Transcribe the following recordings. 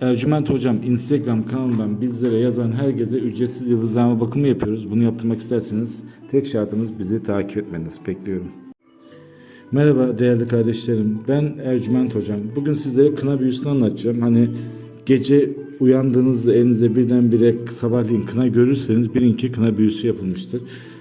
Ercüment Hocam Instagram kanalından bizlere yazan herkese ücretsiz yıldızlama bakımı yapıyoruz. Bunu yaptırmak isterseniz tek şartımız bizi takip etmeniz. Bekliyorum. Merhaba değerli kardeşlerim. Ben Ercüment Hocam. Bugün sizlere kına büyüsünü anlatacağım. Hani gece uyandığınızda elinizde birdenbire sabahleyin kına görürseniz bilin ki kına büyüsü yapılmıştır.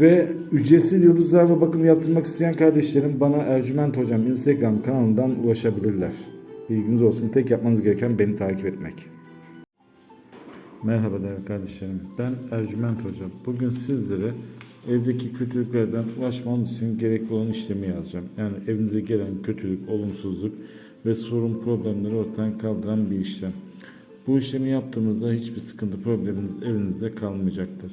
Ve ücretsiz yıldızlarla bakım yaptırmak isteyen kardeşlerim bana Ercüment Hocam Instagram kanalından ulaşabilirler. Bilginiz olsun. Tek yapmanız gereken beni takip etmek. Merhaba değerli kardeşlerim. Ben Ercüment Hocam. Bugün sizlere evdeki kötülüklerden ulaşmanız için gerekli olan işlemi yazacağım. Yani evinize gelen kötülük, olumsuzluk ve sorun problemleri ortadan kaldıran bir işlem. Bu işlemi yaptığımızda hiçbir sıkıntı probleminiz evinizde kalmayacaktır.